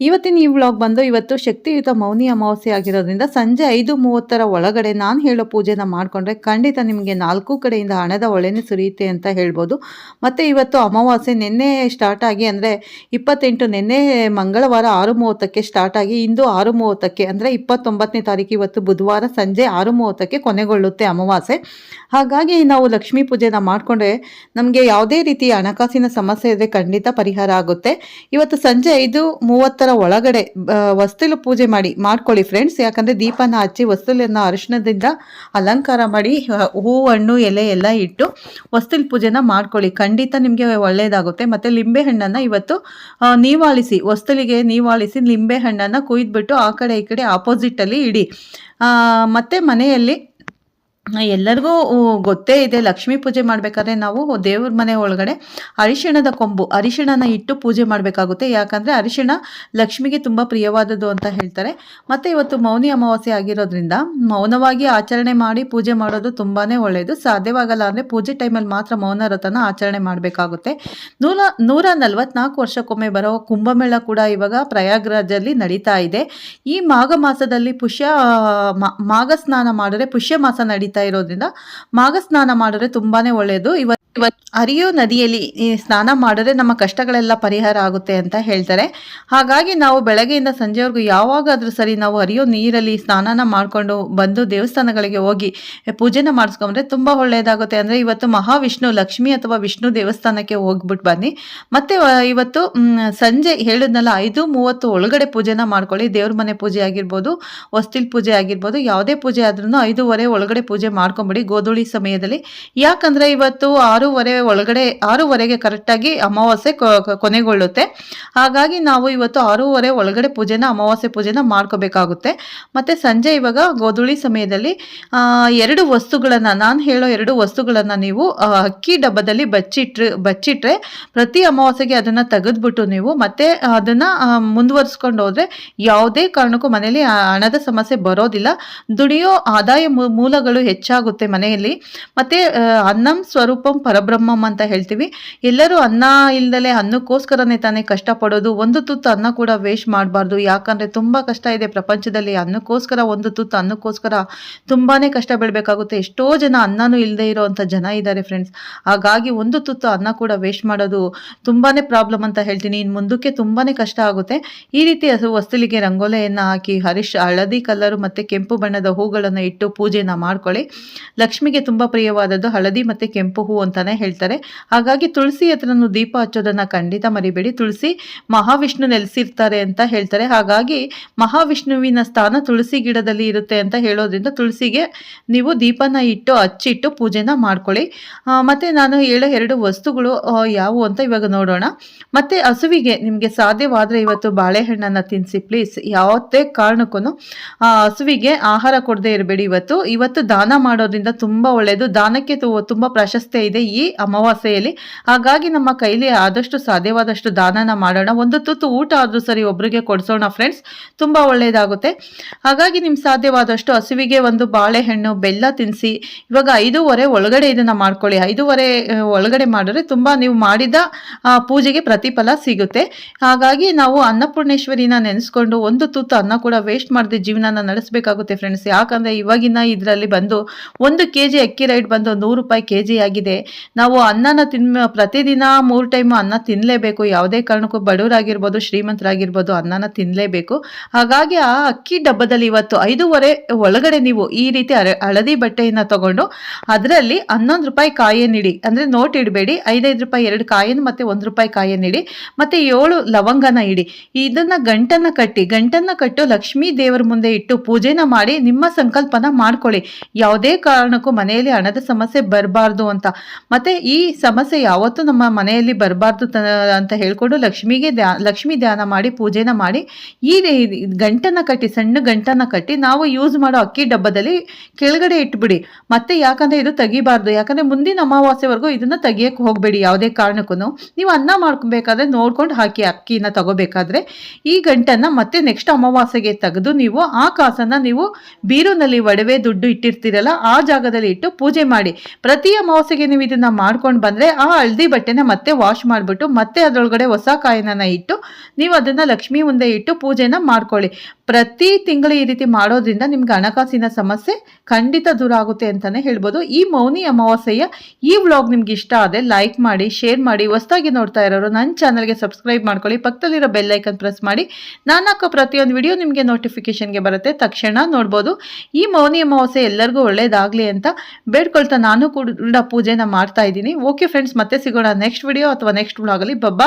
ಇವತ್ತಿನ ಈ ವ್ಲಾಗ್ ಬಂದು ಇವತ್ತು ಶಕ್ತಿಯುತ ಮೌನಿ ಅಮಾವಾಸ್ಯೆ ಆಗಿರೋದ್ರಿಂದ ಸಂಜೆ ಐದು ಮೂವತ್ತರ ಒಳಗಡೆ ನಾನು ಹೇಳೋ ಪೂಜೆನ ಮಾಡಿಕೊಂಡ್ರೆ ಖಂಡಿತ ನಿಮಗೆ ನಾಲ್ಕು ಕಡೆಯಿಂದ ಹಣದ ಒಳೆನೇ ಸುರಿಯುತ್ತೆ ಅಂತ ಹೇಳ್ಬೋದು. ಮತ್ತು ಇವತ್ತು ಅಮಾವಾಸ್ಯೆ ನಿನ್ನೆ ಸ್ಟಾರ್ಟ್ ಆಗಿ ಅಂದರೆ ಇಪ್ಪತ್ತೆಂಟು, ನಿನ್ನೆ ಮಂಗಳವಾರ ಆರು ಮೂವತ್ತಕ್ಕೆ ಸ್ಟಾರ್ಟ್ ಆಗಿ ಇಂದು ಆರು ಮೂವತ್ತಕ್ಕೆ ಅಂದರೆ ಇಪ್ಪತ್ತೊಂಬತ್ತನೇ ತಾರೀಕು ಇವತ್ತು ಬುಧವಾರ ಸಂಜೆ ಆರು ಮೂವತ್ತಕ್ಕೆ ಕೊನೆಗೊಳ್ಳುತ್ತೆ ಅಮಾವಾಸ್ಯೆ. ಹಾಗಾಗಿ ನಾವು ಲಕ್ಷ್ಮೀ ಪೂಜೆನ ಮಾಡಿಕೊಂಡ್ರೆ ನಮಗೆ ಯಾವುದೇ ರೀತಿಯ ಹಣಕಾಸಿನ ಸಮಸ್ಯೆ ಇದ್ರೆ ಖಂಡಿತ ಪರಿಹಾರ ಆಗುತ್ತೆ. ಇವತ್ತು ಸಂಜೆ ಐದು ಮೂವತ್ತರ ಒಳಗಡೆ ಆ, ವಸ್ತುಲು ಪೂಜೆ ಮಾಡಿ ಮಾಡ್ಕೊಳ್ಳಿ ಫ್ರೆಂಡ್ಸ್ ಯಾಕಂದರೆ ದೀಪನ ಹಚ್ಚಿ ವಸ್ತುಲನ್ನು ಅರಿಶಿಣದಿಂದ ಅಲಂಕಾರ ಮಾಡಿ ಹೂ ಹಣ್ಣು ಎಲೆ ಎಲ್ಲ ಇಟ್ಟು ವಸ್ತುಲ್ ಪೂಜೆನ ಮಾಡ್ಕೊಳ್ಳಿ. ಖಂಡಿತ ನಿಮಗೆ ಒಳ್ಳೆಯದಾಗುತ್ತೆ ಮತ್ತು ಲಿಂಬೆ ಹಣ್ಣನ್ನು ಇವತ್ತು ನೀವಾಳಿಸಿ. ವಸ್ತುಲಿಗೆ ನೀವಾಳಿಸಿ ಲಿಂಬೆ ಹಣ್ಣನ್ನು ಕುಯ್ದುಬಿಟ್ಟು ಆ ಕಡೆ ಈ ಕಡೆ ಆಪೋಸಿಟಲ್ಲಿ ಇಡಿ. ಮತ್ತೆ ಮನೆಯಲ್ಲಿ ಎಲ್ಲರಿಗೂ ಗೊತ್ತೇ ಇದೆ, ಲಕ್ಷ್ಮೀ ಪೂಜೆ ಮಾಡಬೇಕಾದ್ರೆ ನಾವು ದೇವ್ರ ಮನೆ ಒಳಗಡೆ ಅರಿಶಿಣದ ಕೊಂಬು, ಅರಿಶಿಣನ ಇಟ್ಟು ಪೂಜೆ ಮಾಡಬೇಕಾಗುತ್ತೆ. ಯಾಕಂದರೆ ಅರಿಶಿಣ ಲಕ್ಷ್ಮಿಗೆ ತುಂಬ ಪ್ರಿಯವಾದದ್ದು ಅಂತ ಹೇಳ್ತಾರೆ. ಮತ್ತು ಇವತ್ತು ಮೌನಿ ಅಮಾವಾಸ್ಯೆ ಆಗಿರೋದ್ರಿಂದ ಮೌನವಾಗಿ ಆಚರಣೆ ಮಾಡಿ ಪೂಜೆ ಮಾಡೋದು ತುಂಬಾ ಒಳ್ಳೆಯದು ಸಾಧ್ಯವಾಗಲ್ಲ ಅಂದರೆ ಪೂಜೆ ಟೈಮಲ್ಲಿ ಮಾತ್ರ ಮೌನ ವ್ರತನ ಆಚರಣೆ ಮಾಡಬೇಕಾಗುತ್ತೆ. ನೂರ ನೂರ ವರ್ಷಕ್ಕೊಮ್ಮೆ ಬರೋ ಕುಂಭಮೇಳ ಕೂಡ ಇವಾಗ ಪ್ರಯಾಗ್ರಾಜಲ್ಲಿ ನಡೀತಾ ಇದೆ. ಈ ಮಾಘ ಮಾಸದಲ್ಲಿ ಪುಷ್ಯ ಮಾಘ ಸ್ನಾನ ಮಾಡಿದ್ರೆ ಪುಷ್ಯ ಮಾಸ ನಡೀತಾ ಇರೋದ್ರಿಂದ ಮಾಘ ಸ್ನಾನ ಮಾಡಿದ್ರೆ ತುಂಬಾನೇ ಒಳ್ಳೆಯದು ಇವತ್ತು ಹರಿಯೋ ನದಿಯಲ್ಲಿ ಸ್ನಾನ ಮಾಡಿದ್ರೆ ನಮ್ಮ ಕಷ್ಟಗಳೆಲ್ಲ ಪರಿಹಾರ ಆಗುತ್ತೆ ಅಂತ ಹೇಳ್ತಾರೆ. ಹಾಗಾಗಿ ನಾವು ಬೆಳಗ್ಗೆಯಿಂದ ಸಂಜೆವರೆಗೂ ಯಾವಾಗಾದ್ರೂ ಸರಿ ನಾವು ಹರಿಯೋ ನೀರಲ್ಲಿ ಸ್ನಾನನ ಮಾಡಿಕೊಂಡು ಬಂದು ದೇವಸ್ಥಾನಗಳಿಗೆ ಹೋಗಿ ಪೂಜೆನ ಮಾಡಿಸ್ಕೊಂಡ್ರೆ ತುಂಬ ಒಳ್ಳೆಯದಾಗುತ್ತೆ. ಅಂದರೆ ಇವತ್ತು ಮಹಾವಿಷ್ಣು, ಲಕ್ಷ್ಮಿ ಅಥವಾ ವಿಷ್ಣು ದೇವಸ್ಥಾನಕ್ಕೆ ಹೋಗ್ಬಿಟ್ಟು ಬನ್ನಿ. ಮತ್ತೆ ಇವತ್ತು ಸಂಜೆ ಹೇಳಿದ್ನಲ್ಲ, ಐದು ಮೂವತ್ತು ಒಳಗಡೆ ಪೂಜೆನ ಮಾಡ್ಕೊಳ್ಳಿ. ದೇವ್ರ ಮನೆ ಪೂಜೆ ಆಗಿರ್ಬೋದು, ಹೊಸ್ತಿಲ್ ಪೂಜೆ ಆಗಿರ್ಬೋದು, ಯಾವುದೇ ಪೂಜೆ ಆದ್ರೂ ಐದೂವರೆ ಒಳಗಡೆ ಪೂಜೆ ಮಾಡ್ಕೊಂಬಿಡಿ ಗೋಧೂಳಿ ಸಮಯದಲ್ಲಿ. ಯಾಕಂದರೆ ಇವತ್ತು ಆರೂವರೆ ಒಳಗಡೆ, ಆರೂವರೆಗೆ ಕರೆಕ್ಟಾಗಿ ಅಮಾವಾಸ್ಯೆ ಕೊನೆಗೊಳ್ಳುತ್ತೆ. ಹಾಗಾಗಿ ನಾವು ಇವತ್ತು ಆರೂವರೆ ಒಳಗಡೆ ಪೂಜೆನ, ಅಮಾವಾಸ್ಯೆ ಪೂಜೆನ ಮಾಡ್ಕೋಬೇಕಾಗುತ್ತೆ. ಮತ್ತು ಸಂಜೆ ಇವಾಗ ಗೋಧುಳಿ ಸಮಯದಲ್ಲಿ ಎರಡು ವಸ್ತುಗಳನ್ನು, ನಾನು ಹೇಳೋ ಎರಡು ವಸ್ತುಗಳನ್ನು ನೀವು ಅಕ್ಕಿ ಡಬ್ಬದಲ್ಲಿ ಬಚ್ಚಿಟ್ರೆ ಬಚ್ಚಿಟ್ರೆ ಪ್ರತಿ ಅಮಾವಾಸ್ಯೆಗೆ ಅದನ್ನು ತೆಗೆದ್ಬಿಟ್ಟು ನೀವು ಮತ್ತೆ ಅದನ್ನು ಮುಂದುವರಿಸ್ಕೊಂಡು ಹೋದರೆ ಯಾವುದೇ ಕಾರಣಕ್ಕೂ ಮನೆಯಲ್ಲಿ ಹಣದ ಸಮಸ್ಯೆ ಬರೋದಿಲ್ಲ. ದುಡಿಯೋ ಆದಾಯ ಮೂಲಗಳು ಹೆಚ್ಚಾಗುತ್ತೆ ಮನೆಯಲ್ಲಿ. ಮತ್ತು ಅನ್ನಂ ಸ್ವರೂಪಂ ಪರಬ್ರಹ್ಮಂ ಅಂತ ಹೇಳ್ತೀವಿ. ಎಲ್ಲರೂ ಅನ್ನ ಇಲ್ದಲೆ ಅನ್ನಕ್ಕೋಸ್ಕರನೇ ತಾನೇ ಕಷ್ಟಪಡೋದು. ಒಂದು ತುತ್ತು ಅನ್ನ ಕೂಡ ವೇಸ್ಟ್ ಮಾಡಬಾರ್ದು. ಯಾಕಂದರೆ ತುಂಬ ಕಷ್ಟ ಇದೆ ಪ್ರಪಂಚದಲ್ಲಿ ಅನ್ನಕ್ಕೋಸ್ಕರ, ಒಂದು ತುತ್ತು ಅನ್ನಕ್ಕೋಸ್ಕರ ತುಂಬಾ ಕಷ್ಟ ಬೀಳಬೇಕಾಗುತ್ತೆ. ಎಷ್ಟೋ ಜನ ಅನ್ನನೂ ಇಲ್ಲದೆ ಇರೋವಂಥ ಜನ ಇದ್ದಾರೆ ಫ್ರೆಂಡ್ಸ್ ಹಾಗಾಗಿ ಒಂದು ತುತ್ತು ಅನ್ನ ಕೂಡ ವೇಸ್ಟ್ ಮಾಡೋದು ತುಂಬಾ ಪ್ರಾಬ್ಲಮ್ ಅಂತ ಹೇಳ್ತೀನಿ. ಇನ್ನು ಮುಂದಕ್ಕೆ ತುಂಬಾ ಕಷ್ಟ ಆಗುತ್ತೆ. ಈ ರೀತಿ ಹಸು ವಸ್ತುಲಿಗೆ ರಂಗೋಲೆಯನ್ನು ಹಾಕಿ ಹರಿಶ್ ಹಳದಿ ಕಲರು ಮತ್ತು ಕೆಂಪು ಬಣ್ಣದ ಹೂಗಳನ್ನು ಇಟ್ಟು ಪೂಜೆನ ಮಾಡ್ಕೊಳ್ಳಿ. ಲಕ್ಷ್ಮಿಗೆ ತುಂಬ ಪ್ರಿಯವಾದದ್ದು ಹಳದಿ ಮತ್ತು ಕೆಂಪು ಹೂ ಅಂತಾನೆ ಹೇಳ್ತಾರೆ. ಹಾಗಾಗಿ ತುಳಸಿ ಹತ್ರನೂ ದೀಪ ಹಚ್ಚೋದನ್ನು ಖಂಡಿತ ಮರಿಬೇಡಿ. ತುಳಸಿ ಮಹಾವಿಷ್ಣು ನೆಲೆಸಿರ್ತಾರೆ ಅಂತ ಹೇಳ್ತಾರೆ. ಹಾಗಾಗಿ ಮಹಾವಿಷ್ಣುವಿನ ಸ್ಥಾನ ತುಳಸಿ ಗಿಡದಲ್ಲಿ ಇರುತ್ತೆ ಅಂತ ಹೇಳೋದ್ರಿಂದ ತುಳಸಿಗೆ ನೀವು ದೀಪನ ಇಟ್ಟು ಹಚ್ಚಿಟ್ಟು ಪೂಜೆನ ಮಾಡ್ಕೊಳ್ಳಿ. ಮತ್ತು ನಾನು ಹೇಳೋ ಎರಡು ವಸ್ತುಗಳು ಯಾವುವು ಅಂತ ಇವಾಗ ನೋಡೋಣ. ಮತ್ತೆ ಹಸುವಿಗೆ ನಿಮಗೆ ಸಾಧ್ಯವಾದರೆ ಇವತ್ತು ಬಾಳೆಹಣ್ಣನ್ನು ತಿನ್ನಿಸಿ ಪ್ಲೀಸ್ ಯಾವುದೇ ಕಾರಣಕ್ಕೂ ಹಸುವಿಗೆ ಆಹಾರ ಕೊಡದೇ ಇರಬೇಡಿ ಇವತ್ತು. ಇವತ್ತು ದಾನ ಮಾಡೋದ್ರಿಂದ ತುಂಬ ಒಳ್ಳೆಯದು ದಾನಕ್ಕೆ ತುಂಬ ಪ್ರಾಶಸ್ತ್ಯ ಇದೆ. ಈ ಅಮಾವಾಸ್ಯೆಯಲ್ಲಿ ಹಾಗಾಗಿ ನಮ್ಮ ಕೈಲಿ ಆದಷ್ಟು ಸಾಧ್ಯವಾದಷ್ಟು ದಾನನ ಮಾಡೋಣ. ಒಂದು ತುತ್ತು ಊಟ ಆದರೂ ಸರಿ ಒಬ್ಬರಿಗೆ ಕೊಡಿಸೋಣ ಫ್ರೆಂಡ್ಸ್ ತುಂಬ ಒಳ್ಳೆಯದಾಗುತ್ತೆ ಹಾಗಾಗಿ ನಿಮ್ಮ ಸಾಧ್ಯವಾದಷ್ಟು ಹಸುವಿಗೆ ಒಂದು ಬಾಳೆಹಣ್ಣು, ಬೆಲ್ಲ ತಿನ್ನಿಸಿ ಇವಾಗ ಐದೂವರೆ ಒಳಗಡೆ ಇದನ್ನು ಮಾಡ್ಕೊಳ್ಳಿ. ಐದೂವರೆ ಒಳಗಡೆ ಮಾಡಿದ್ರೆ ತುಂಬ ನೀವು ಮಾಡಿದ ಪೂಜೆಗೆ ಪ್ರತಿಫಲ ಸಿಗುತ್ತೆ. ಹಾಗಾಗಿ ನಾವು ಅನ್ನಪೂರ್ಣೇಶ್ವರಿನ ನೆನೆಸ್ಕೊಂಡು ಒಂದು ತುತ್ತು ಅನ್ನ ಕೂಡ ವೇಸ್ಟ್ ಮಾಡದೆ ಜೀವನನ ನಡೆಸಬೇಕಾಗುತ್ತೆ ಫ್ರೆಂಡ್ಸ್ ಯಾಕಂದರೆ ಇವಾಗಿನ ಇದರಲ್ಲಿ ಬಂದು ಒಂದು ಕೆ ಜಿ ಅಕ್ಕಿ ರೈಟ್ ಬಂದು ನೂರು ರೂಪಾಯಿ ಕೆ ಜಿ ಆಗಿದೆ. ನಾವು ಅನ್ನನ ತಿನ್, ಪ್ರತಿದಿನ ಮೂರು ಟೈಮು ಅನ್ನ ತಿನ್ನಲೇಬೇಕು ಯಾವುದೇ ಕಾರಣಕ್ಕೂ ಬಡವರಾಗಿರ್ಬೋದು, ಶ್ರೀಮಂತರಾಗಿರ್ಬೋದು ಅನ್ನನ ತಿನ್ನಲೇಬೇಕು ಹಾಗಾಗಿ ಆ ಅಕ್ಕಿ ಡಬ್ಬದಲ್ಲಿ ಇವತ್ತು ಐದೂವರೆ ಒಳಗಡೆ ನೀವು ಈ ರೀತಿ ಹಳದಿ ಬಟ್ಟೆಯನ್ನು ತಗೊಂಡು ಅದರಲ್ಲಿ ಹನ್ನೊಂದು ರೂಪಾಯಿ ಕಾಯನ್ನಿಡಿ ಅಂದರೆ ನೋಟ್ ಇಡಬೇಡಿ. ಐದೈದು ರೂಪಾಯಿ, ಎರಡು ಕಾಯನ್ನು ಮತ್ತು ಒಂದು ರೂಪಾಯಿ ಕಾಯನ್ನಿಡಿ ಮತ್ತು ಏಳು ಲವಂಗನ ಇಡಿ. ಇದನ್ನು ಗಂಟನ್ನು ಕಟ್ಟಿ. ಗಂಟನ್ನು ಕಟ್ಟು ಲಕ್ಷ್ಮೀ ದೇವರ ಮುಂದೆ ಇಟ್ಟು ಪೂಜೆನ ಮಾಡಿ ನಿಮ್ಮ ಸಂಕಲ್ಪನ ಮಾಡ್ಕೊಳ್ಳಿ. ಯಾವುದೇ ಕಾರಣಕ್ಕೂ ಮನೆಯಲ್ಲಿ ಹಣದ ಸಮಸ್ಯೆ ಬರಬಾರ್ದು ಅಂತ. ಮತ್ತು ಈ ಸಮಸ್ಯೆ ಯಾವತ್ತೂ ನಮ್ಮ ಮನೆಯಲ್ಲಿ ಬರಬಾರ್ದು ಅಂತ ಹೇಳ್ಕೊಂಡು ಲಕ್ಷ್ಮಿಗೆ ಲಕ್ಷ್ಮಿ ಧ್ಯಾನ ಮಾಡಿ, ಪೂಜೆನ ಮಾಡಿ, ಈ ಗಂಟನ್ನ ಕಟ್ಟಿ, ಸಣ್ಣ ಗಂಟನ್ನು ಕಟ್ಟಿ ನಾವು ಯೂಸ್ ಮಾಡೋ ಅಕ್ಕಿ ಡಬ್ಬದಲ್ಲಿ ಕೆಳಗಡೆ ಇಟ್ಬಿಡಿ. ಮತ್ತೆ ಯಾಕಂದ್ರೆ ಇದು ತೆಗಿಬಾರ್ದು. ಯಾಕಂದ್ರೆ ಮುಂದಿನ ಅಮಾವಾಸ್ಯವರೆಗೂ ಇದನ್ನ ತೆಗಿಯಕ್ಕೆ ಹೋಗಬೇಡಿ ಯಾವುದೇ ಕಾರಣಕ್ಕೂ ನೀವು ಅನ್ನ ಮಾಡ್ಕೊಬೇಕಾದ್ರೆ ನೋಡ್ಕೊಂಡು ಹಾಕಿ ಅಕ್ಕಿನ ತಗೋಬೇಕಾದ್ರೆ ಈ ಗಂಟನ್ನ ಮತ್ತೆ ನೆಕ್ಸ್ಟ್ ಅಮಾವಾಸ್ಯೆಗೆ ತೆಗೆದು ನೀವು ಆ ಕಾಸನ್ನ ನೀವು ಬೀರುನಲ್ಲಿ ಒಡವೆ ದುಡ್ಡು ಇಟ್ಟಿರ್ತೀರಲ್ಲ, ಆ ಜಾಗದಲ್ಲಿ ಇಟ್ಟು ಪೂಜೆ ಮಾಡಿ. ಪ್ರತಿ ಅಮಾವಾಸ್ಯೆಗೆ ನೀವು ಮಾಡ್ಕೊಂಡು ಬಂದ್ರೆ ಆ ಹಳದಿ ಬಟ್ಟೆನ ಮತ್ತೆ ವಾಶ್ ಮಾಡಿಬಿಟ್ಟು ಮತ್ತೆ ಅದರೊಳಗಡೆ ಹೊಸ ಕಾಯಿನ ಇಟ್ಟು ನೀವು ಅದನ್ನ ಲಕ್ಷ್ಮಿ ಮುಂದೆ ಇಟ್ಟು ಪೂಜೆನ ಮಾಡ್ಕೊಳ್ಳಿ. ಪ್ರತಿ ತಿಂಗಳು ಈ ರೀತಿ ಮಾಡೋದ್ರಿಂದ ನಿಮ್ಗೆ ಹಣಕಾಸಿನ ಸಮಸ್ಯೆ ಖಂಡಿತ ದೂರ ಆಗುತ್ತೆ ಅಂತಾನೆ ಹೇಳ್ಬೋದು. ಈ ಮೌನಿ ಅಮಾವಾಸ್ಯೆಯ ಈ ವ್ಲಾಗ್ ನಿಮ್ಗೆ ಇಷ್ಟ ಆದರೆ ಲೈಕ್ ಮಾಡಿ ಶೇರ್ ಮಾಡಿ, ಹೊಸದಾಗಿ ನೋಡ್ತಾ ಇರೋರು ನನ್ನ ಚಾನಲ್ಗೆ ಸಬ್ಸ್ಕ್ರೈಬ್ ಮಾಡ್ಕೊಳ್ಳಿ. ಪಕ್ಕದಲ್ಲಿರೋ ಬೆಲ್ ಐಕನ್ ಪ್ರೆಸ್ ಮಾಡಿ. ನಾನು ಹಾಕೋ ಪ್ರತಿಯೊಂದು ವಿಡಿಯೋ ನಿಮಗೆ ನೋಟಿಫಿಕೇಶನ್ಗೆ ಬರುತ್ತೆ. ತಕ್ಷಣ ನೋಡ್ಬೋದು. ಈ ಮೌನಿ ಅಮಾವಾಸ್ಯೆ ಎಲ್ಲರಿಗೂ ಒಳ್ಳೇದಾಗಲಿ ಅಂತ ಬೇಡ್ಕೊಳ್ತಾ ನಾನು ಕೂಡ ಪೂಜೆನ ಮಾಡ್ತಾ ಇದ್ದೀನಿ. ಓಕೆ ಫ್ರೆಂಡ್ಸ್ ಮತ್ತೆ ಸಿಗೋಣ ನೆಕ್ಸ್ಟ್ ವಿಡಿಯೋ ಅಥವಾ ನೆಕ್ಸ್ಟ್ ವ್ಲಾಗಲ್ಲಿ ಬಬ್ಬಾ